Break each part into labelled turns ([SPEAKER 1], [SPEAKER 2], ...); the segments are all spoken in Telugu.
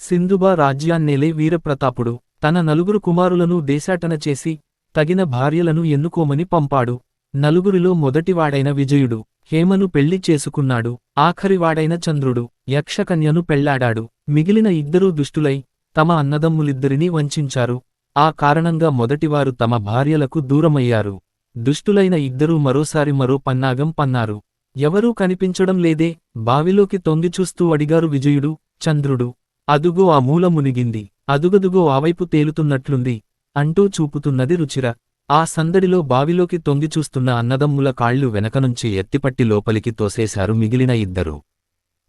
[SPEAKER 1] సింధుబా రాజ్యాన్నేలే వీరప్రతాపుడు. తన నలుగురు కుమారులను దేశాటన చేసి తగిన భార్యలను ఎన్నుకోమని పంపాడు. నలుగురిలో మొదటివాడైన విజయుడు హేమను పెళ్ళి చేసుకున్నాడు. ఆఖరివాడైన చంద్రుడు యక్షకన్యను పెళ్ళాడాడు. మిగిలిన ఇద్దరూ దుష్టులై తమ అన్నదమ్ములిద్దరినీ వంచించారు ఆ కారణంగా మొదటివారు తమ భార్యలకు దూరమయ్యారు. దుష్టులైన ఇద్దరూ మరోసారి మరో పన్నాగం పన్నారు. ఎవరూ కనిపించడం లేదే బావిలోకి తొంగిచూస్తూ అడిగారు విజయుడు చంద్రుడు. అదుగో ఆ మూల మునిగింది అదుగదుగో ఆవైపు తేలుతున్నట్లుంది అంటూ చూపుతున్నది రుచిర. ఆ సందడిలో బావిలోకి తొంగిచూస్తున్న అన్నదమ్ముల కాళ్ళు వెనకనుంచి ఎత్తిపట్టి లోపలికి తోసేశారు మిగిలిన ఇద్దరు.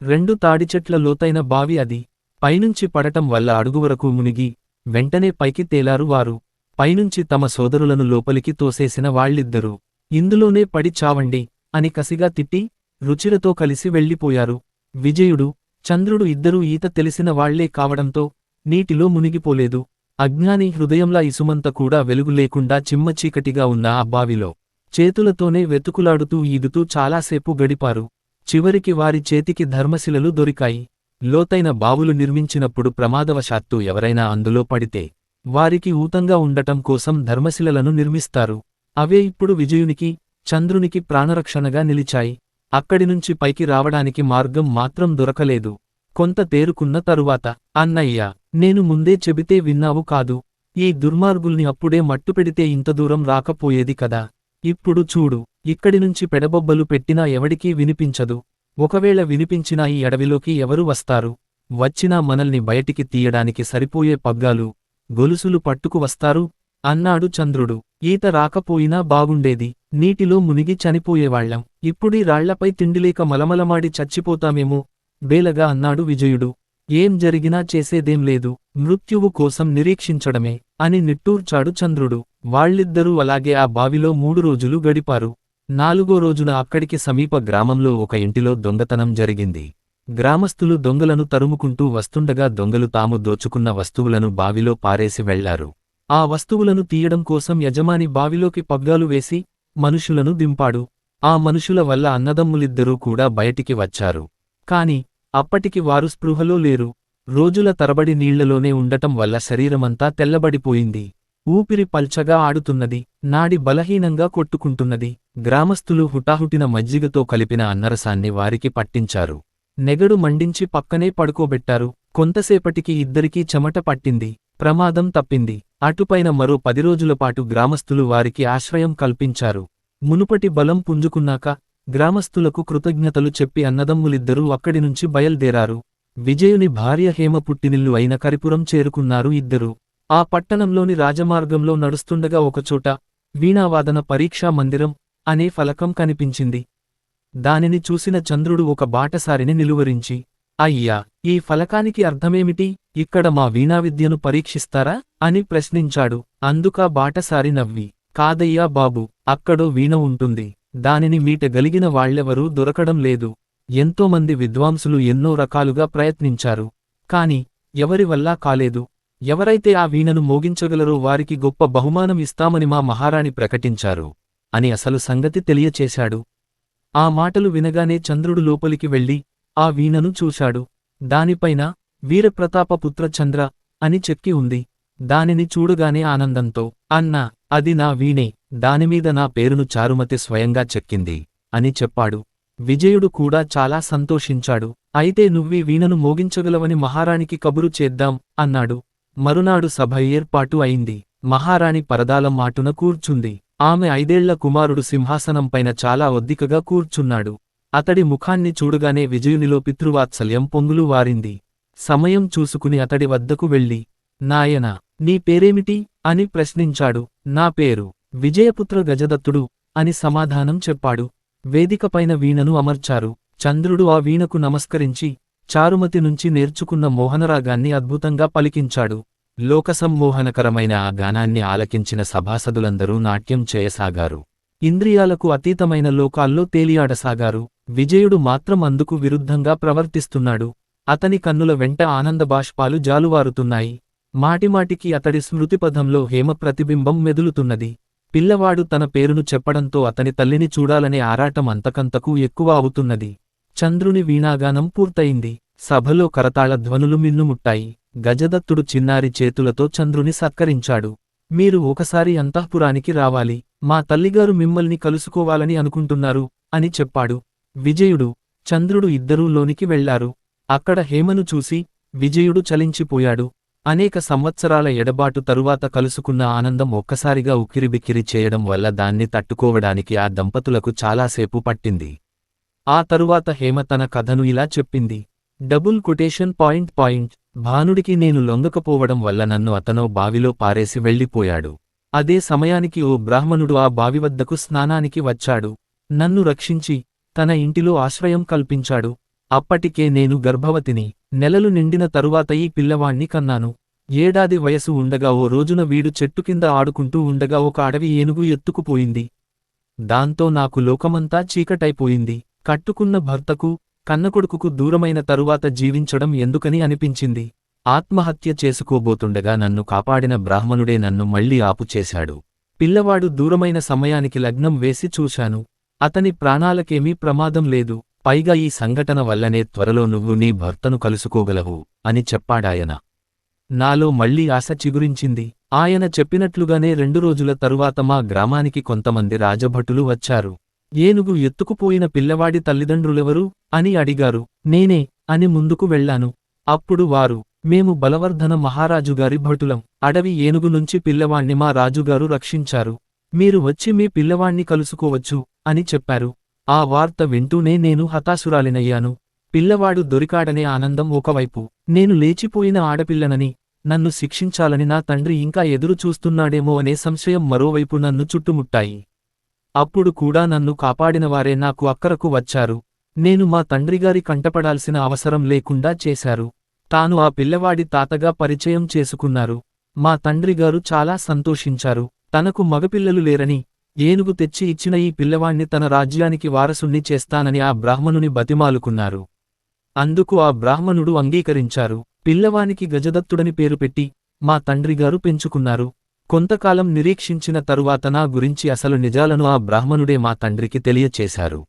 [SPEAKER 1] రెండు తాడిచెట్ల లోతైన బావి అది. పైనుంచి పడటం వల్ల అడుగువరకు మునిగి వెంటనే పైకి తేలారు వారు. పైనుంచి తమ సోదరులను లోపలికి తోసేసిన వాళ్ళిద్దరూ. ఇందులోనే పడి చావండి అని కసిగా తిట్టి రుచిరతో కలిసి వెళ్ళిపోయారు. విజయుడు చంద్రుడు ఇద్దరూ ఈత తెలిసిన వాళ్ళే కావడంతో నీటిలో మునిగిపోలేదు. అజ్ఞాని హృదయంలా ఇసుమంత కూడా వెలుగు లేకుండా చిమ్మచీకటిగా ఉన్న ఆ బావిలో చేతులతోనే వెతుకులాడుతూ ఈదుతూ చాలాసేపు గడిపారు. చివరికి వారి చేతికి ధర్మశిలలు దొరికాయి. లోతైన బావులు నిర్మించినప్పుడు ప్రమాదవశాత్తు ఎవరైనా అందులో పడితే వారికి ఊతంగా ఉండటం కోసం ధర్మశిలలను నిర్మిస్తారు. అవే ఇప్పుడు విజయునికి చంద్రునికి ప్రాణరక్షణగా నిలిచాయి. అక్కడినుంచి పైకి రావడానికి మార్గం మాత్రం దొరకలేదు. కొంత తేరుకున్న తరువాత అన్నయ్య నేను ముందే చెబితే విన్నావు కాదు. ఈ దుర్మార్గుల్ని అప్పుడే మట్టుపెడితే ఇంత దూరం రాకపోయేది కదా. ఇప్పుడు చూడు ఇక్కడినుంచి పెడబొబ్బలు పెట్టినా ఎవడికీ వినిపించదు. ఒకవేళ వినిపించినా ఈ అడవిలోకి ఎవరు వస్తారు? వచ్చినా మనల్ని బయటికి తీయడానికి సరిపోయే పగ్గాలు గొలుసులు పట్టుకు వస్తారు అన్నాడు చంద్రుడు. ఈత రాకపోయినా బాగుండేది. నీటిలో మునిగి చనిపోయేవాళ్ళం ఇప్పుడీ రాళ్ళపై తిండిలేక మలమలమాడి చచ్చిపోతామేమో? బేలగా అన్నాడు విజయుడు. ఏం జరిగినా చేసేదేం లేదు. మృత్యువు కోసం నిరీక్షించడమే అని నిట్టూర్చాడు చంద్రుడు. వాళ్ళిద్దరూ అలాగే ఆ బావిలో మూడు రోజులు గడిపారు. నాలుగో రోజున అక్కడికి సమీప గ్రామంలో ఒక ఇంటిలో దొంగతనం జరిగింది. గ్రామస్తులు దొంగలను తరుముకుంటూ వస్తుండగా దొంగలు తాము దోచుకున్న వస్తువులను బావిలో పారేసి వెళ్ళారు. ఆ వస్తువులను తీయడం కోసం యజమాని బావిలోకి పగ్గాలు వేసి మనుషులను దింపాడు. ఆ మనుషుల వల్ల అన్నదమ్ములిద్దరూ కూడా బయటికి వచ్చారు. కాని అప్పటికి వారు స్పృహలో లేరు. రోజుల తరబడి నీళ్ళలోనే ఉండటం వల్ల శరీరమంతా తెల్లబడిపోయింది. ఊపిరి పల్చగా ఆడుతున్నది. నాడి బలహీనంగా కొట్టుకుంటున్నది. గ్రామస్తులు హుటాహుటిన మజ్జిగతో కలిపిన అన్నరసాన్ని వారికి పట్టించారు. నెగడు మండించి పక్కనే పడుకోబెట్టారు. కొంతసేపటికి ఇద్దరికీ చెమట పట్టింది. ప్రమాదం తప్పింది. అటుపైన మరో పది రోజులపాటు గ్రామస్తులు వారికి ఆశ్రయం కల్పించారు. మునుపటి బలం పుంజుకున్నాక గ్రామస్తులకు కృతజ్ఞతలు చెప్పి అన్నదమ్ములిద్దరూ అక్కడి నుంచి బయల్దేరారు. విజయుని భార్య హేమ పుట్టినిల్లు అయిన కరిపురం చేరుకున్నారు ఇద్దరు. ఆ పట్టణంలోని రాజమార్గంలో నడుస్తుండగా ఒకచోట వీణావాదన పరీక్షా మందిరం అనే ఫలకం కనిపించింది. దానిని చూసిన చంద్రుడు ఒక బాటసారిని నిలువరించి అయ్యా ఈ ఫలకానికి అర్థమేమిటి? ఇక్కడ మా వీణావిద్యను పరీక్షిస్తారా? అని ప్రశ్నించాడు. అందుకా బాటసారి నవ్వి కాదయ్యా బాబు అక్కడో వీణ ఉంటుంది. దానిని మీటగలిగిన వాళ్ళెవరూ దొరకడం లేదు. ఎంతోమంది విద్వాంసులు ఎన్నో రకాలుగా ప్రయత్నించారు. కాని ఎవరి వల్లా కాలేదు? ఎవరైతే ఆ వీణను మోగించగలరో వారికి గొప్ప బహుమానం ఇస్తామని మా మహారాణి ప్రకటించారు అని అసలు సంగతి తెలియచేశాడు. ఆ మాటలు వినగానే చంద్రుడు లోపలికి వెళ్ళి ఆ వీణను చూశాడు. దానిపైన వీరప్రతాపపుత్ర చంద్ర అని చెక్కి ఉంది. దానిని చూడుగానే ఆనందంతో అన్నా అది నా వీణే దానిమీద నా పేరును చారుమతి స్వయంగా చెక్కింది అని చెప్పాడు. విజయుడు కూడా చాలా సంతోషించాడు. అయితే నువ్వీ వీణను మోగించగలవని మహారాణికి కబురు చేద్దాం అన్నాడు. మరునాడు సభ ఏర్పాటు అయింది. మహారాణి పరదాలం మాటున కూర్చుంది. ఆమె ఐదేళ్ళ కుమారుడు సింహాసనంపైన చాలా ఒద్దికగా కూర్చున్నాడు. అతడి ముఖాన్ని చూడగానే విజయునిలో పితృవాత్సల్యం పొంగులు వారింది. సమయం చూసుకుని అతడి వద్దకు వెళ్ళి నాయనా నీ పేరేమిటి? అని ప్రశ్నించాడు. నా పేరు విజయపుత్ర గజదత్తుడు అని సమాధానం చెప్పాడు. వేదికపైన వీణను అమర్చారు. చంద్రుడు ఆ వీణకు నమస్కరించి చారుమతి నుంచి నేర్చుకున్న మోహనరాగాన్ని అద్భుతంగా పలికించాడు. లోకసమ్మోహనకరమైన ఆ గానాన్ని ఆలకించిన సభాసదులందరూ నాట్యం చేయసాగారు. ఇంద్రియాలకు అతీతమైన లోకాల్లో తేలియాడసాగారు. విజయుడు మాత్రం అందుకు విరుద్ధంగా ప్రవర్తిస్తున్నాడు. అతని కన్నుల వెంట ఆనందబాష్పాలు జాలువారుతున్నాయి. మాటిమాటికి అతడి స్మృతిపథంలో హేమ ప్రతిబింబం మెదులుతున్నది. పిల్లవాడు తన పేరును చెప్పడంతో అతని తల్లిని చూడాలనే ఆరాటం అంతకంతకు ఎక్కువ అవుతున్నది. చంద్రుని వీణాగానం పూర్తయింది. సభలో కరతాళ ధ్వనులు మిన్నుముట్టాయి. గజదత్తుడు చిన్నారి చేతులతో చంద్రుని సత్కరించాడు. మీరు ఒకసారి అంతఃపురానికి రావాలి. మా తల్లిగారు మిమ్మల్ని కలుసుకోవాలని అనుకుంటున్నారు అని చెప్పాడు. విజయుడు చంద్రుడు ఇద్దరూ లోనికి వెళ్ళారు. అక్కడ హేమను చూసి విజయుడు చలించిపోయాడు. అనేక సంవత్సరాల ఎడబాటు తరువాత కలుసుకున్న ఆనందం ఒక్కసారిగా ఉక్కిరిబిక్కిరి చేయడం వల్ల దాన్ని తట్టుకోవడానికి ఆ దంపతులకు చాలాసేపు పట్టింది. ఆ తరువాత హేమ తన కథను ఇలా చెప్పింది. Double quotation point point. భానుడికి నేను లొంగకపోవడం వల్ల నన్ను అతనో బావిలో పారేసి వెళ్ళిపోయాడు. అదే సమయానికి ఓ బ్రాహ్మణుడు ఆ బావి వద్దకు స్నానానికి వచ్చాడు. నన్ను రక్షించి తన ఇంటిలో ఆశ్రయం కల్పించాడు. అప్పటికే నేను గర్భవతిని. నెలలు నిండిన తరువాత ఈ పిల్లవాణ్ణి కన్నాను. ఏడాది వయసు ఉండగా ఓ రోజున వీడు చెట్టు కింద ఆడుకుంటూ ఉండగా ఒక అడవి ఏనుగు ఎత్తుకుపోయింది దాంతో నాకు లోకమంతా చీకటైపోయింది. కట్టుకున్న భర్తకు కన్నకొడుకుకు దూరమైన తరువాత జీవించడం ఎందుకని అనిపించింది. ఆత్మహత్య చేసుకోబోతుండగా నన్ను కాపాడిన బ్రాహ్మణుడే నన్ను మళ్ళీ ఆపుచేశాడు పిల్లవాడు దూరమైన సమయానికి లగ్నం వేసి చూశాను. అతని ప్రాణాలకేమీ ప్రమాదం లేదు. పైగా ఈ సంఘటన వల్లనే త్వరలో నువ్వు నీ భర్తను కలుసుకోగలవు అని చెప్పాడాయన. నాలో మళ్ళీ ఆశ చిగురించింది. ఆయన చెప్పినట్లుగానే రెండు రోజుల తరువాత మా గ్రామానికి కొంతమంది రాజభటులు వచ్చారు. ఏనుగు ఎత్తుకుపోయిన పిల్లవాడి తల్లిదండ్రులెవరు? అని అడిగారు. నేనే అని ముందుకు వెళ్ళాను. అప్పుడు వారు మేము బలవర్ధన మహారాజుగారి భటులం. అడవి ఏనుగు నుంచి పిల్లవాణ్ణి మా రాజుగారు రక్షించారు. మీరు వచ్చి మీ పిల్లవాణ్ణి కలుసుకోవచ్చు అని చెప్పారు. ఆ వార్త వింటూనే నేను హతాశురాలినయ్యాను. పిల్లవాడు దొరికాడనే ఆనందం ఒకవైపు. నేను లేచిపోయిన ఆడపిల్లనని నన్ను శిక్షించాలని నా తండ్రి ఇంకా ఎదురు చూస్తున్నాడేమో అనే సంశయం మరోవైపు నన్ను చుట్టుముట్టాయి. అప్పుడు కూడా నన్ను కాపాడినవారే నాకు అక్కరకు వచ్చారు. నేను మా తండ్రిగారి కంటపడాల్సిన అవసరం లేకుండా చేశారు. తాను ఆ పిల్లవాడి తాతగా పరిచయం చేసుకున్నారు. మా తండ్రిగారు చాలా సంతోషించారు. తనకు మగపిల్లలు లేరని ఏనుగు తెచ్చి ఇచ్చిన ఈ పిల్లవాణ్ణి తన రాజ్యానికి వారసుణ్ణి చేస్తానని ఆ బ్రాహ్మణుని బతిమాలుకున్నారు. అందుకు ఆ బ్రాహ్మణుడు అంగీకరించారు. పిల్లవానికి గజదత్తుడని పేరు పెట్టి మా తండ్రిగారు పెంచుకున్నారు. కొంతకాలం నిరీక్షించిన తరువాత నా గురించి అసలు నిజాలను ఆ బ్రాహ్మణుడే మా తండ్రికి తెలియచేశారు.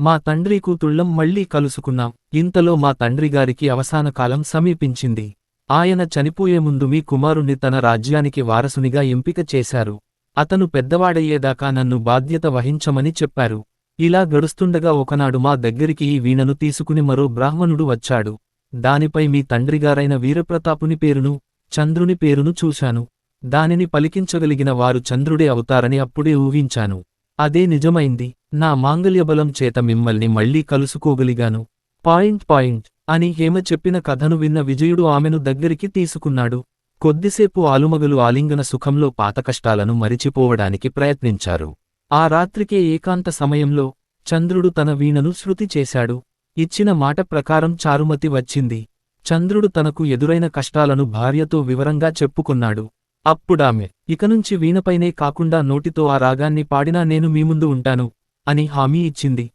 [SPEAKER 1] మా తండ్రి కూతుళ్ళం మళ్ళీ కలుసుకున్నాం. ఇంతలో మా తండ్రిగారికి అవసానకాలం సమీపించింది. ఆయన చనిపోయే ముందు మీ కుమారుణ్ణి తన రాజ్యానికి వారసునిగా ఎంపిక చేశారు. అతను పెద్దవాడయ్యేదాకా నన్ను బాధ్యత వహించమని చెప్పారు. ఇలా గడుస్తుండగా ఒకనాడు మా దగ్గరికి ఈ వీణను తీసుకుని మరో బ్రాహ్మణుడు వచ్చాడు. దానిపై మీ తండ్రిగారైన వీరప్రతాపుని పేరును చంద్రుని పేరును చూశాను. దానిని పలికించగలిగిన వారు చంద్రుడే అవుతారని అప్పుడే ఊహించాను. అదే నిజమైంది నా మాంగల్యబలం చేత మిమ్మల్ని మళ్ళీ కలుసుకోగలిగాను. పాయింట్ పాయింట్ అని హేమ చెప్పిన కథను విన్న విజయుడు ఆమెను దగ్గరికి తీసుకున్నాడు. కొద్దిసేపు ఆలుమగలు ఆలింగన సుఖంలో పాతకష్టాలను మరిచిపోవడానికి ప్రయత్నించారు. ఆ రాత్రికే ఏకాంత సమయంలో చంద్రుడు తన వీణను శృతి చేశాడు. ఇచ్చిన మాట ప్రకారం చారుమతి వచ్చింది. చంద్రుడు తనకు ఎదురైన కష్టాలను భార్యతో వివరంగా చెప్పుకున్నాడు. అప్పుడామె ఇకనుంచి వీణపైనే కాకుండా నోటితో ఆ రాగాన్ని పాడినా నేను మీ ముందు ఉంటాను అని హామీ ఇచ్చింది.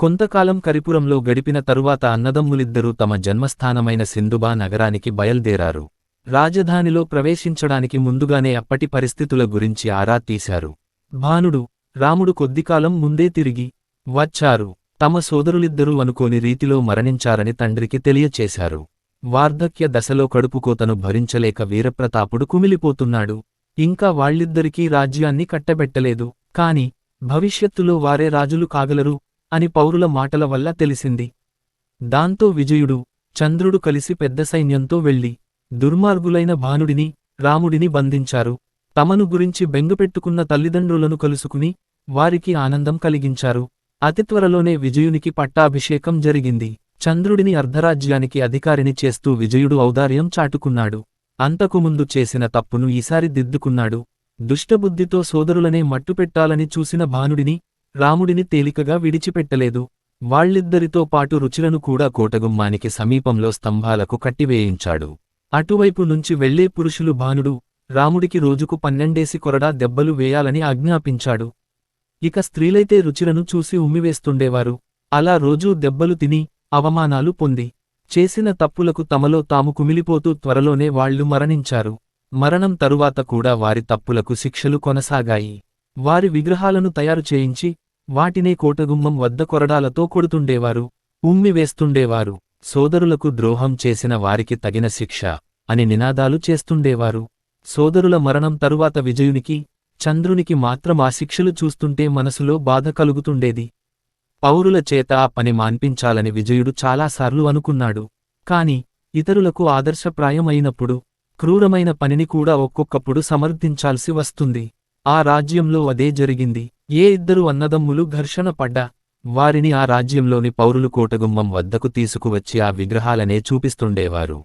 [SPEAKER 1] కొంతకాలం కరిపురంలో గడిపిన తరువాత అన్నదమ్ములిద్దరూ తమ జన్మస్థానమైన సింధుబా నగరానికి బయల్దేరారు. రాజధానిలో ప్రవేశించడానికి ముందుగానే అప్పటి పరిస్థితుల గురించి ఆరా తీశారు. భానుడు రాముడు కొద్దికాలం ముందే తిరిగి వచ్చారు. తమ సోదరులిద్దరూ అనుకోని రీతిలో మరణించారని తండ్రికి తెలియచేశారు. వార్ధక్య దశలో కడుపుకోతను భరించలేక వీరప్రతాపుడు కుమిలిపోతున్నాడు. ఇంకా వాళ్ళిద్దరికీ రాజ్యాన్ని కట్టబెట్టలేదు. కాని భవిష్యత్తులో వారే రాజులు కాగలరు అని పౌరుల మాటల వల్ల తెలిసింది. దాంతో విజయుడు చంద్రుడు కలిసి పెద్ద సైన్యంతో వెళ్ళి దుర్మార్గులైన భానుడిని రాముడిని బంధించారు. తమను గురించి బెంగపెట్టుకున్న తల్లిదండ్రులను కలుసుకుని వారికి ఆనందం కలిగించారు. అతి త్వరలోనే విజయునికి పట్టాభిషేకం జరిగింది. చంద్రుడిని అర్ధరాజ్యానికి అధికారిని చేస్తూ విజయుడు ఔదార్యం చాటుకున్నాడు. అంతకుముందు చేసిన తప్పును ఈసారి దిద్దుకున్నాడు. దుష్టబుద్ధితో సోదరులనే మట్టుపెట్టాలని చూసిన భానుడిని రాముడిని తేలికగా విడిచిపెట్టలేదు. వాళ్ళిద్దరితో పాటు రుచులను కూడా కోటగుమ్మానికి సమీపంలో స్తంభాలకు కట్టివేయించాడు. అటువైపు నుంచి వెళ్ళే పురుషులు భానుడు రాముడికి రోజుకు పన్నెండేసి కొరడా దెబ్బలు వేయాలని ఆజ్ఞాపించాడు. ఇక స్త్రీలైతే రుచిలను చూసి ఉమ్మివేస్తుండేవారు. అలా రోజూ దెబ్బలు తిని అవమానాలు పొంది. చేసిన తప్పులకు తమలో తాము కుమిలిపోతూ త్వరలోనే వాళ్ళు మరణించారు. మరణం తరువాత కూడా వారి తప్పులకు శిక్షలు కొనసాగాయి. వారి విగ్రహాలను తయారు చేయించి వాటినే కోటగుమ్మం వద్ద కొరడాలతో కొడుతుండేవారు. ఉమ్మివేస్తుండేవారు. సోదరులకు ద్రోహం చేసిన వారికి తగిన శిక్ష అని నినాదాలు చేస్తుండేవారు. సోదరుల మరణం తరువాత విజయునికి చంద్రునికి మాత్రం ఆ శిక్షలు చూస్తుంటే మనసులో బాధ కలుగుతుండేది. పౌరుల చేత ఆ పని మాన్పించాలని విజయుడు చాలాసార్లు అనుకున్నాడు. కాని ఇతరులకు ఆదర్శప్రాయం అయినప్పుడు క్రూరమైన పనిని కూడా ఒక్కొక్కప్పుడు సమర్థించాల్సి వస్తుంది. ఆ రాజ్యంలో అదే జరిగింది. ఏ ఇద్దరు అన్నదమ్ములు ఘర్షణ పడ్డా వారిని ఆ రాజ్యంలోని పౌరులు కోటగుమ్మం వద్దకు తీసుకువచ్చి ఆ విగ్రహాలనే చూపిస్తుండేవారు.